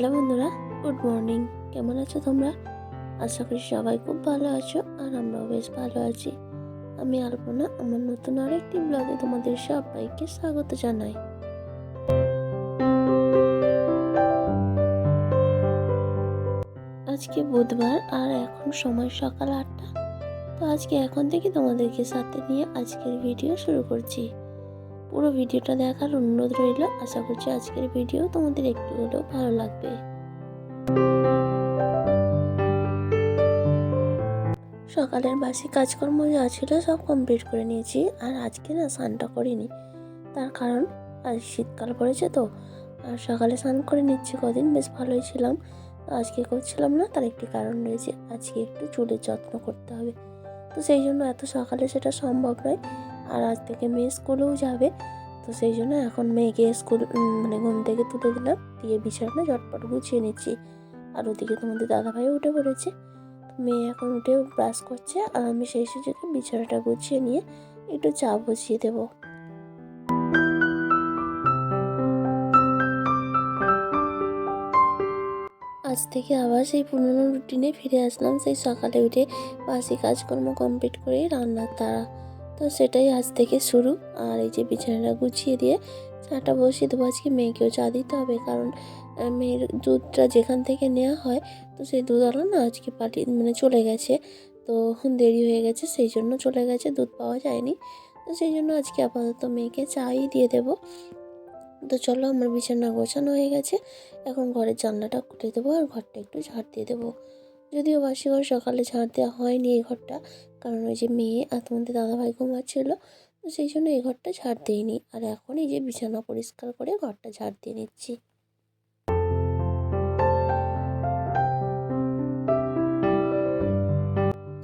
Hello বন্ধুরা, good morning. কেমন আছো তোমরা? আশা করি সবাই খুব ভালো আছো আর আমরাও বেশ ভালো আছি। আমি আলপনা, আমার নতুন আরেকটি ব্লগে তোমাদের সবাইকে স্বাগত জানাই। আজকে বুধবার আর এখন সময় সকাল আটটা। তো আজকে এখন থেকে তোমাদেরকে সাথে নিয়ে আজকের ভিডিও শুরু করছি। পুরো ভিডিওটা দেখার অনুরোধ রইল। আশা করছি আজকের ভিডিও তোমাদের একটু হলেও ভালো লাগবে। সকালের বাসি কাজকর্ম যা ছিল সব কমপ্লিট করে নিয়েছি, আর আজকে না স্নানটা করিনি। তার কারণ, আজ শীতকাল পড়েছে তো, আর সকালে স্নান করে নিচ্ছি কদিন, বেশ ভালোই ছিলাম। আজকে করছিলাম না, তার একটি কারণ রয়েছে, আজকে একটু চুলের যত্ন করতে হবে। তো সেই জন্য এত সকালে সেটা সম্ভব নয়। আর আজ থেকে মেয়ে স্কুলেও যাবে। তো সেই জন্য এখন মেয়েকে স্কুল মানে ঘুম থেকে তুলে দিলাম। দিয়ে বিছানা ঝটপট গুছিয়ে নিচ্ছি। আর ওদিকে তোমাদের দাদাভাইও উঠে পড়েছে। মেয়ে এখন উঠে ব্রাশ করছে। আর আমি সেই সুযোগে বিছানাটা গুছিয়ে নিয়ে একটু চা বসিয়ে দেবো। আজ থেকে আবার সেই পুরনো রুটিনে ফিরে আসলাম। সেই সকালে উঠে বাসি কাজকর্ম কমপ্লিট করে রান্নার তারা তো সেটাই আজ থেকে শুরু। আর এই যে বিছানাটা গুছিয়ে দিয়ে চাটা বসিয়ে দেবো আজকে মেয়েকেও চা দিতে হবে, কারণ মেয়ের দুধটা যেখান থেকে নেওয়া হয়, তো সেই দুধওয়ালা না আজকে পাঠিয়ে মানে চলে গেছে। তো দেরি হয়ে গেছে, সেই জন্য চলে গেছে, দুধ পাওয়া যায়নি। তো সেই জন্য আজকে আপাতত মেয়েকে চাই দিয়ে দেবো। তো চলো আমার বিছানা গোছানো হয়ে গেছে, এখন ঘরের জানলাটা খুলে দেবো আর ঘরটা একটু ঝাড় দিয়ে দেবো। যদিও ঘর সকালে ঝাড় দেওয়া হয়নি এই ঘরটা, কারণ ওই যে মেয়ে আর তোমাদের দাদাভাই ঘুমাচ্ছিল, তো সেই জন্য এই ঘরটা ঝাড় দিইনি। আর এখন এই যে বিছানা পরিষ্কার করে ঘরটা ঝাড় দিয়ে নিচ্ছি।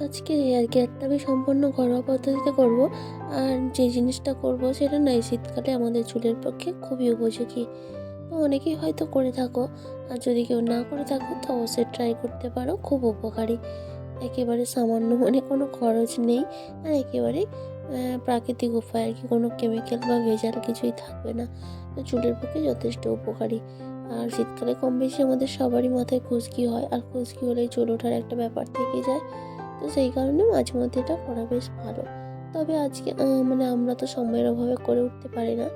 আজকে আর কি একটা আমি সম্পূর্ণ ঘরোয়া পদ্ধতিতে করব, আর যে জিনিসটা করব সেটা না এই শীতকালে আমাদের চুলের পক্ষে খুবই উপযোগী। অনেকেই হয়তো করে থাকো। আর যদি কেউ না করে থাকো, তো অবশ্যই ট্রাই করতে পারো, খুব উপকারী। একেবারে সামান্য মানে কোনো খরচ নেই, আর একেবারে প্রাকৃতিক উপায় আর কি, কোনো কেমিক্যাল বা ভেজাল কিছুই থাকবে না। তো চুলের পক্ষে যথেষ্ট উপকারী। আর শীতকালে কম বেশি আমাদের সবারই মাথায় খুশকি হয়, আর খুশকি হলেই চুল ওঠার একটা ব্যাপার থেকে যায়। তো সেই কারণে মাঝে মধ্যে এটা করা বেশ ভালো। তবে আজকে মানে আমরা তো সময়ের অভাবে করে উঠতে পারি না।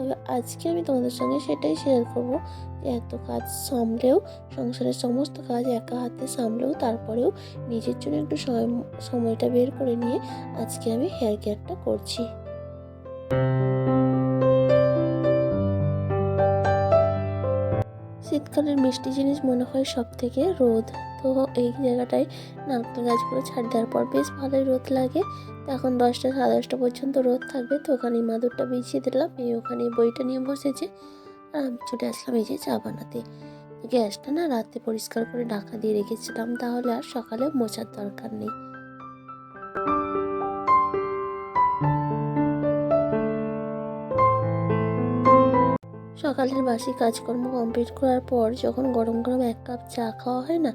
তবে আজকে আমি তোমাদের সঙ্গে সেটাই শেয়ার করব যে এত কাজ সামলেও, সংসারের সমস্ত কাজ একা হাতে সামলেও, তারপরেও নিজের জন্য একটু সময়, সময়টা বের করে নিয়ে আজকে আমি হেয়ার কেয়ারটা করছি। শীতকালের মিষ্টি জিনিস মনে হয় সব থেকে রোদ। তো এই জায়গাটায় নারকেল গাছগুলো ছাড় দেওয়ার পর বেশ ভালোই রোদ লাগে। এখন দশটা সাড়ে দশটা পর্যন্ত রোদ থাকবে। তো ওখানে মাদুরটা বিছিয়ে দিলাম। এই ওখানে বইটা নিয়ে বসেছে। আর আমি চলে আসলাম এই যে চা বানাতে। গ্যাসটা না রাতে পরিষ্কার করে ঢাকা দিয়ে রেখেছিলাম। তাহলে আর সকালে মোছার দরকার নেই। সকালের বাসি কাজকর্ম কমপ্লিট করার পর যখন গরম গরম এক কাপ চা খাওয়া হয় না,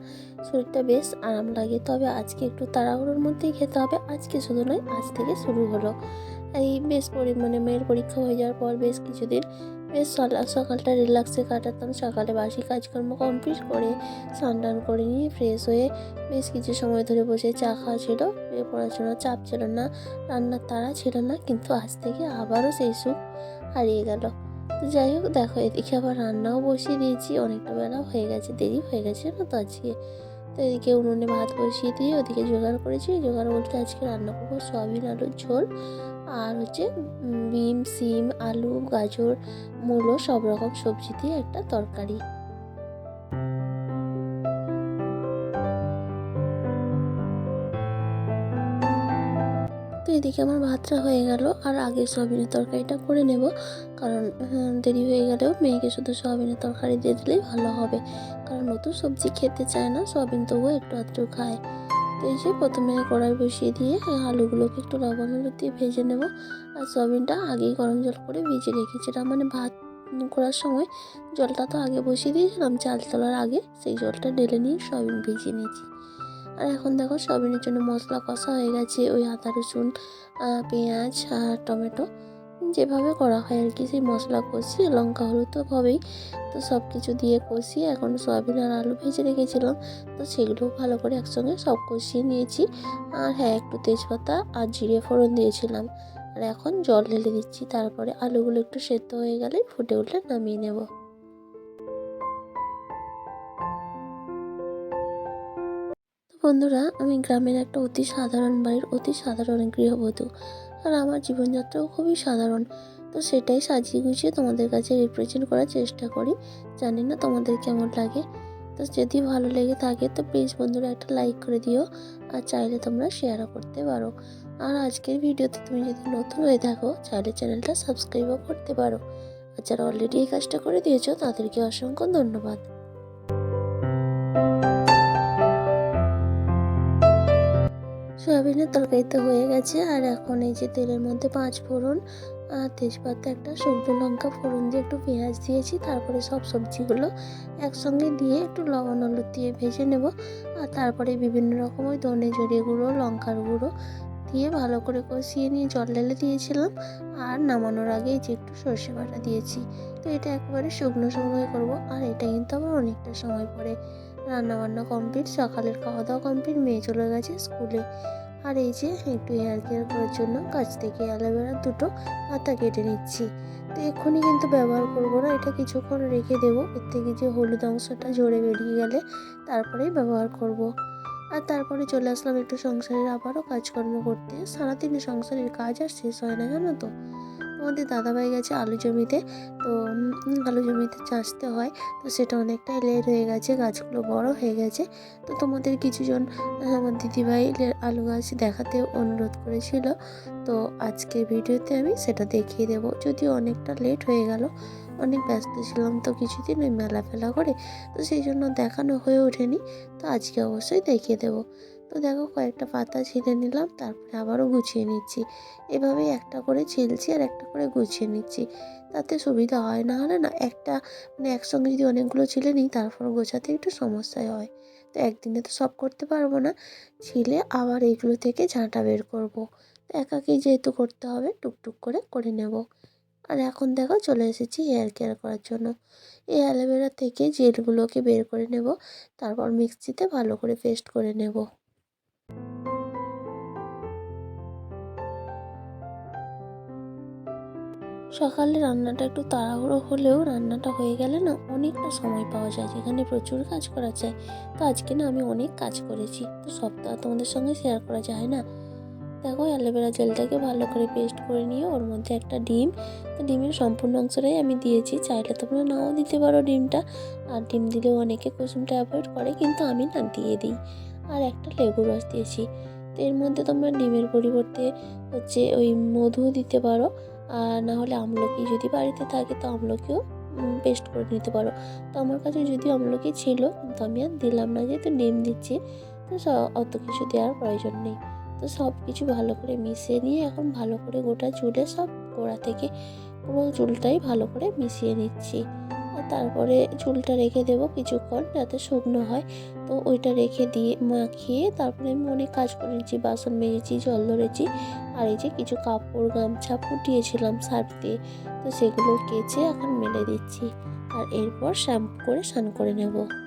শরীরটা বেশ আরাম লাগে। তবে আজকে একটু তাড়াহুড়োর মধ্যেই খেতে হবে। আজকে শুধু নয়, আজ থেকে শুরু হলো। এই বেশ পরিমাণে মেয়ের পরীক্ষা হয়ে যাওয়ার পর বেশ কিছুদিন বেশ সকালটা রিল্যাক্সে কাটাতাম। সকালে বাসি কাজকর্ম কমপ্লিট করে স্নান করে নিয়ে ফ্রেশ হয়ে বেশ কিছু সময় ধরে বসে চা খাওয়া ছিল। পড়াশোনার চাপ ছিল না, রান্নার তাড়া ছিল না, কিন্তু আজ থেকে আবারও সেই সুখ হারিয়ে গেল। তো যাই হোক, দেখো এদিকে আবার রান্নাও বসিয়ে দিয়েছি। অনেকটা বেলা হয়ে গেছে, দেরি হয়ে গেছে না তো আজকে? তো এদিকে উনুনে ভাত বসিয়ে দিয়ে ওদিকে জোগাড় করেছি। জোগাড় বলতে আজকে রান্না করব সয়াবিন আলুর ঝোল আর হচ্ছে বিম, সিম, আলু, গাজর, মূলো সব রকম সবজি দিয়ে একটা তরকারি। তো এদিকে আমার ভাতটা হয়ে গেল আর আগে সয়াবিনের তরকারিটা করে নেব। কারণ দেরি হয়ে গেলেও মেয়েকে শুধু সয়াবিনের তরকারি দিয়ে দিলেই ভালো হবে। কারণ নতুন সবজি খেতে চায় না, সয়াবিন তবুও একটু আধটু খায়। তো এই যে প্রথমে কড়াই বসিয়ে দিয়ে আলুগুলোকে একটু লবণ হলুদ দিয়ে ভেজে নেব। আর সয়াবিনটা আগেই গরম জল করে ভিজে রেখেছিলাম মানে ভাত করার সময় জলটা তো আগে বসিয়ে দিয়েছিলাম, চাল তোলার আগে সেই জলটা ঢেলে নিয়ে সয়াবিন ভিজিয়ে নিয়েছি। আর এখন দেখো সয়াবিনের জন্য মশলা কষা হয়ে গেছে, ওই আদা, রসুন পেঁয়াজ আর টমেটো। যেভাবে করা হয় আর কি, সেই মশলা কষিয়ে লঙ্কা, হলুদ তো হবেই। তো সব কিছু দিয়ে কষিয়ে এখন সয়াবিন আর আলু ভেজে রেখেছিলাম। তো সেগুলো ভালো করে একসঙ্গে সব কষিয়ে নিয়েছি। আর হ্যাঁ একটু তেজপাতা আর জিরে ফোড়ন দিয়েছিলাম। আর এখন জল ঢেলে দিচ্ছি, তারপরে আলুগুলো একটু সেদ্ধ হয়ে গেলে ফুটে উঠলে নামিয়ে নেব। বন্ধুরা, আমি গ্রামের একটা অতি সাধারণ বাড়ির অতি সাধারণ গৃহবধূ। আর আমার জীবনযাত্রাও খুবই সাধারণ। তো সেটাই সাজিয়ে গুছিয়ে তোমাদের কাছে রিপ্রেজেন্ট করার চেষ্টা করি। জানি না তোমাদের কেমন লাগে। তো যদি ভালো লেগে থাকে, তো প্লিজ বন্ধুরা একটা লাইক করে দিও। আর চাইলে তোমরা শেয়ারও করতে পারো। আর আজকের ভিডিওতে তুমি যদি নতুন হয়ে থাকো চাইলে চ্যানেলটা সাবস্ক্রাইবও করতে পারো। আর যারা অলরেডি এই কাজটা করে দিয়েছ, তাদেরকে অসংখ্য ধন্যবাদ। সয়াবিনের তরকারিতে হয়ে গেছে। আর এখন এই যে তেলের মধ্যে পাঁচ ফোড়ন আর তেজপাতা একটা শুকনো লঙ্কা ফোড়ন দিয়ে একটু পেঁয়াজ দিয়েছি। তারপরে সব সবজিগুলো একসঙ্গে দিয়ে একটু লবণ হলুদ দিয়ে ভেজে নেব। আর তারপরে বিভিন্ন রকম ওই ধনে জড়িয়ে গুঁড়ো, লঙ্কার গুঁড়ো দিয়ে ভালো করে কষিয়ে নিয়ে জল ঢেলে দিয়েছিলাম। আর নামানোর আগে যে একটু সর্ষে বাটা দিয়েছি। তো এটা একেবারে শুকনো শুকনোই করব। আর এটা কিন্তু আবার অনেকটা সময় পরে। রান্না বান্না কমপ্লিট সকালের খাওয়া দাওয়া কমপ্লিট মেয়ে চলে গেছে স্কুলে। আর এই যে একটু হেয়ার কেয়ার করার জন্য কাছ থেকে অ্যালোভেরা দুটো পাতা কেটে নিচ্ছি। তো এক্ষুনি কিন্তু ব্যবহার করব না, এটা কিছুক্ষণ রেখে দেবো। এর থেকে যে হলুদ অংশটা ঝরে বেরিয়ে গেলে তারপরেই ব্যবহার করব। আর তারপরে চলে আসলাম একটু সংসারের আবারও কাজকর্ম করতে। সারাদিনে সংসারের কাজ আর শেষ হয় না, জানো তো? আমাদের দাদাভাই গেছে আলু জমিতে, তো আলু জমিতে চাষতে হয়, তো সেটা অনেকটাই লেট হয়ে গেছে, গাছগুলো বড় হয়ে গেছে। তো তোমাদের কিছুজন আমার দিদিভাই আলু গাছ দেখাতে অনুরোধ করেছিল, তো আজকের ভিডিওতে আমি সেটা দেখিয়ে দেবো। যদিও অনেকটা লেট হয়ে গেল, অনেক ব্যস্ত ছিলাম তো কিছুদিন ওই মেলা ফেলা করে, তো সেই জন্য দেখানো হয়ে ওঠেনি, তো আজকে অবশ্যই দেখিয়ে দেবো। তো দেখো কয়েকটা পাতা ছিঁড়ে নিলাম, তারপরে আবারও গুছিয়ে নিচ্ছি। এভাবেই একটা করে ছিলছি আর একটা করে গুছিয়ে নিচ্ছি। তাতে সুবিধা হয়, না হলে না, একটা মানে একসঙ্গে যদি অনেকগুলো ছিলে নিই তারপর গোছাতে একটু সমস্যায় হয়। তো একদিনে তো সব করতে পারব না, ছিলে আবার এইগুলো থেকে ঝাঁটা বের করব। একাকেই যেহেতু করতে হবে, টুকটুক করে করে নেব। আর এখন দেখো চলে এসেছি হেয়ার কেয়ার করার জন্য। এই অ্যালোভেরা থেকে জেলগুলোকে বের করে নেব, তারপর মিক্সিতে ভালো করে পেস্ট করে নেব। সকালে রান্নাটা একটু তাড়াহুড়ো হলেও রান্নাটা হয়ে গেলে না অনেকটা সময় পাওয়া যায়, যেখানে প্রচুর কাজ করা যায়। তো আজকে না আমি অনেক কাজ করেছি, তো সবটা তোমাদের সঙ্গে শেয়ার করা যায় না। দেখো অ্যালোভেরা জেলটাকে ভালো করে পেস্ট করে নিয়ে ওর মধ্যে একটা ডিম, তো ডিমের সম্পূর্ণ অংশটাই আমি দিয়েছি। চাইলে তোমরা নাও দিতে পারো ডিমটা, আর ডিম দিলেও অনেকে কুসুমটা অ্যাভয়েড করে, কিন্তু আমি না দিয়ে দিই। আর একটা লেবু রস দিয়েছি। তো এর মধ্যে তোমরা ডিমের পরিবর্তে হচ্ছে ওই মধু দিতে পারো। আর না হলে আমলকি যদি বাড়িতে থাকে তো আমলকিও পেস্ট করে নিতে পারো। তো আমার কাছে যদি আমলকি ছিল, কিন্তু আমি আর দিলাম না যেহেতু ডিম দিচ্ছি। তো অত কিছু দেওয়ার প্রয়োজন নেই। তো সব কিছু ভালো করে মিশিয়ে নিয়ে এখন ভালো করে গোটা চুলে সব গোড়া থেকে পুরো চুলটাই ভালো করে মিশিয়ে নিচ্ছি। তারপরে চুলটা রেখে দেব কিছুক্ষণ যাতে শুকনো হয়। তো ওইটা রেখে দিয়ে মাখিয়ে তারপরে আমি অনেক কাজ করেছি, বাসন মেজেছি, জল ধরেছি। আর এই যে কিছু কাপড়, গামছা ফুটিয়েছিলাম সার্ফ দিয়ে। তো সেগুলো কেচে এখন মেলে দিচ্ছি। আর এরপর শ্যাম্পু করে স্নান করে নেব।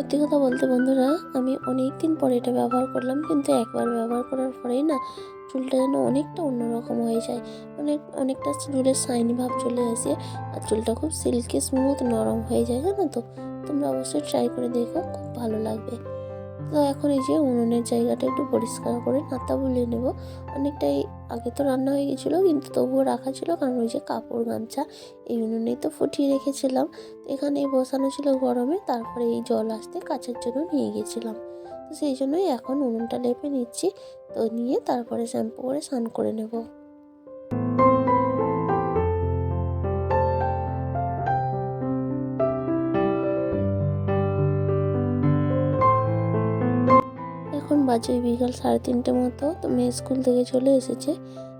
সত্যি কথা বলতে বন্ধুরা, আমি অনেক দিন পরে এটা ব্যবহার করলাম, কিন্তু একবার ব্যবহার করার পরেই না চুলটা যেন অনেকটা অন্যরকম হয়ে যায়। অনেক অনেকটা চুলের শাইনি ভাব চলে আসে আর চুলটা খুব সিল্কি স্মুথ নরম হয়ে যায়, জানো তো? তোমরা অবশ্যই ট্রাই করে দেখো, খুব ভালো লাগবে। তো এখন এই যে উনুনের জায়গাটা একটু পরিষ্কার করে নাতা বুলিয়ে নেব। অনেকটাই আগে তো রান্না হয়ে গেছিল, কিন্তু তবুও রাখা ছিল, কারণ ওই যে কাপড় গামছা এই উনুনেই তো ফুটিয়ে রেখেছিলাম। তো এখানেই বসানো ছিল গরমে, তারপরে এই জল আসতে কাচার জন্য নিয়ে গেছিলাম। তো সেই জন্যই এখন উনুনটা লেপে নিচ্ছি, তো নিয়ে তারপরে শ্যাম্পু করে স্নান করে নেব। বাজে বিকাল সাড়ে তিনটে মতো, তো মেয়ে স্কুল থেকে চলে এসেছে।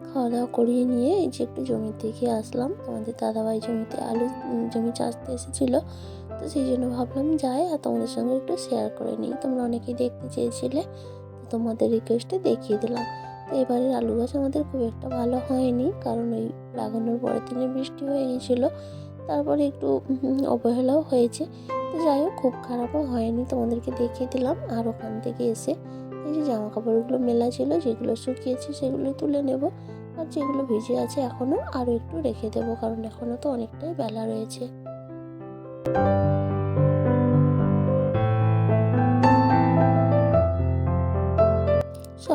খাওয়া দাওয়া করিয়ে নিয়ে এই যে একটু জমির দিকে আসলাম। আমাদের দাদাভাই জমিতে আলু জমি চাষতে এসেছিল। তো সেই জন্য ভাবলাম যাই আর তোমাদের সঙ্গে একটু শেয়ার করে নিই। তোমরা অনেকেই দেখতে চেয়েছিলে তোমাদের রিকোয়েস্টে দেখিয়ে দিলাম। তো এবারের আলু গাছ আমাদের খুব একটা ভালো হয়নি, কারণ ওই লাগানোর পরের দিনে বৃষ্টি হয়ে গিয়েছিল তারপরে একটু অবহেলাও হয়েছে। তো যাই হোক, খুব খারাপও হয়নি। তোমাদেরকে দেখিয়ে দিলাম আর ওখান থেকে এসে এই যে জামা কাপড়গুলো মেলা ছিল, যেগুলো শুকিয়েছে সেগুলো তুলে নেব আর যেগুলো ভিজে আছে এখনও আরও একটু রেখে দেবো, কারণ এখনও তো অনেকটাই বেলা রয়েছে।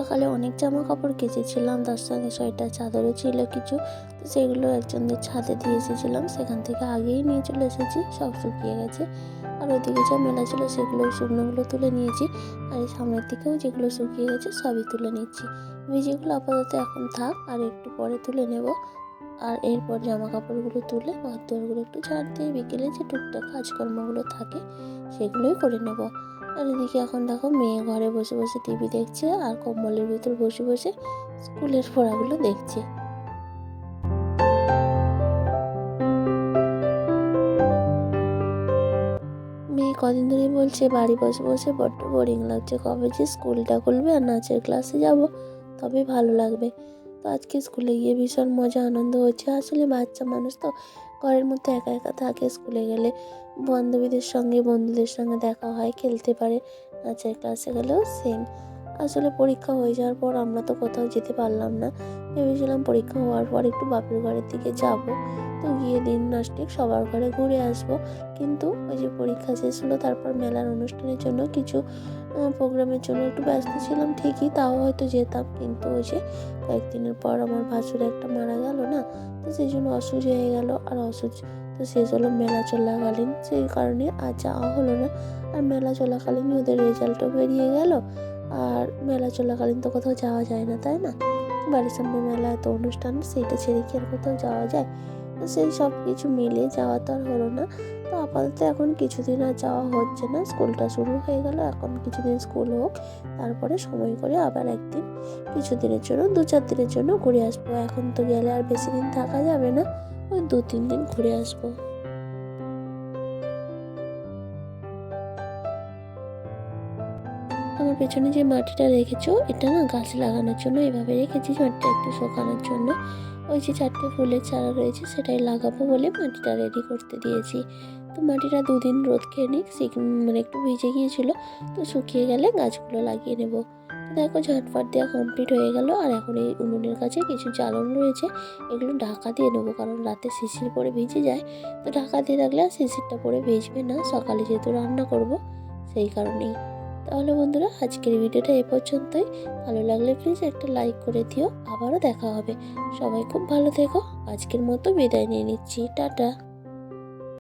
সকালে অনেক জামা কাপড় কেচেছিলাম, তার সঙ্গে সোয়েটার চাদরও ছিল কিছু, তো সেগুলো একজনদের ছাদে দিয়ে এসেছিলাম, সেখান থেকে আগেই নিয়ে চলে এসেছি, সব শুকিয়ে গেছে। আর ওদিকে যা মেলা ছিল সেগুলো শুকনোগুলো তুলে নিয়েছি, আর এই সামনের দিকেও যেগুলো শুকিয়ে গেছে সবই তুলে নিচ্ছি। ভিজেগুলো আপাতত এখন থাক, আর একটু পরে তুলে নেব। আর এরপর জামা কাপড়গুলো তুলে ঘর দোরগুলো একটু ঝাড় দিয়ে বিকেলে যে টুকটাক কাজকর্মগুলো থাকে, সেগুলোই করে নেব। আর এদিকে এখন দেখো মেয়ে ঘরে বসে বসে টিভি দেখছে আর কম্বলের ভিতর বসে বসে স্কুলের পড়াগুলো দেখছে। মেয়ে কদিন ধরেই বলছে, বাড়ি বসে বসে বড্ড বোরিং লাগছে, কবে যে স্কুলটা খুলবে আর নাচের ক্লাসে যাব তবে ভালো লাগবে। তো আজকে স্কুলে গিয়ে ভীষণ মজা, আনন্দ হচ্ছে। আসলে বাচ্চা মানুষ তো ঘরের মধ্যে একা একা থাকে, স্কুলে গেলে বান্ধবীদের সঙ্গে, বন্ধুদের সঙ্গে দেখা হয়, খেলতে পারে, নাচের ক্লাসে গেলেও সেম আসলে পরীক্ষা হয়ে যাওয়ার পর আমরা তো কোথাও যেতে পারলাম না। ভেবেছিলাম পরীক্ষা হওয়ার পর একটু বাপের ঘরের দিকে যাব। তো গিয়ে দিন নাস্তিক সবার ঘরে ঘুরে আসব। কিন্তু ওই যে পরীক্ষা শেষ হলো, তারপর মেলার অনুষ্ঠানের জন্য কিছু প্রোগ্রামের জন্য একটু ব্যস্ত ছিলাম ঠিকই, তাও হয়তো যেতাম। কিন্তু ওই যে কয়েকদিনের পর আমার ভাসুর একটা মারা গেল না, তো সেই জন্য অসুখ হয়ে গেল। আর অসুখ তো শেষ হলো মেলা চলাকালীন, সেই কারণে আর যাওয়া হলো না। আর মেলা চলাকালীন ওদের রেজাল্টও বেরিয়ে গেল। আর মেলা চলাকালীন তো কোথাও যাওয়া যায় না, তাই না? বাড়ির সামনে মেলা, এত অনুষ্ঠান, সেইটা ছেড়ে কি আর কোথাও যাওয়া যায়? সেই সব কিছু মিলে যাওয়া তো আর হলো না। তো আপাতত এখন কিছুদিন আর যাওয়া হচ্ছে না। স্কুলটা শুরু হয়ে গেল, এখন কিছুদিন স্কুল হোক, তারপরে সময় করে আবার একদিন কিছুদিনের জন্য, দু চার দিনের জন্য ঘুরে আসব। এখন তো গেলে আর বেশি দিন থাকা যাবে না, ওই দু তিন দিন ঘুরে আসব। আমার পেছনে যে মাটিটা রেখেছো, এটা না গাছ লাগানোর জন্য, এভাবে রেখেছি মাটিটা একটু শুকানোর জন্য। ওই যে চারটে ফুলের চারা রয়েছে, সেটাই লাগাবো বলে মাটিটা রেডি করতে দিয়েছি। তো মাটিটা দুদিন রোদ খেয়ে নিক মানে একটু ভিজে গিয়েছিল, তো শুকিয়ে গেলে গাছগুলো লাগিয়ে নেব। দেখো ঝটফট দেওয়া কমপ্লিট হয়ে গেল, আর এখন এই উনুনের কাছে কিছু জ্বালন রয়েছে, এগুলো ঢাকা দিয়ে নেব, কারণ রাতে শিশির পরে ভিজে যায়। তো ঢাকা দিয়ে রাখলে আর শিশিরটা পরে ভিজবে না, সকালে যেহেতু রান্না করব, সেই কারণেই। তাহলে বন্ধুরা, আজকের ভিডিওটা এ পর্যন্তই। ভালো লাগলে প্লিজ একটা লাইক করে দিও। আবারও দেখা হবে। সবাই খুব ভালো থেকো। আজকের মতো বিদায় নিয়ে নিচ্ছি। টাটা।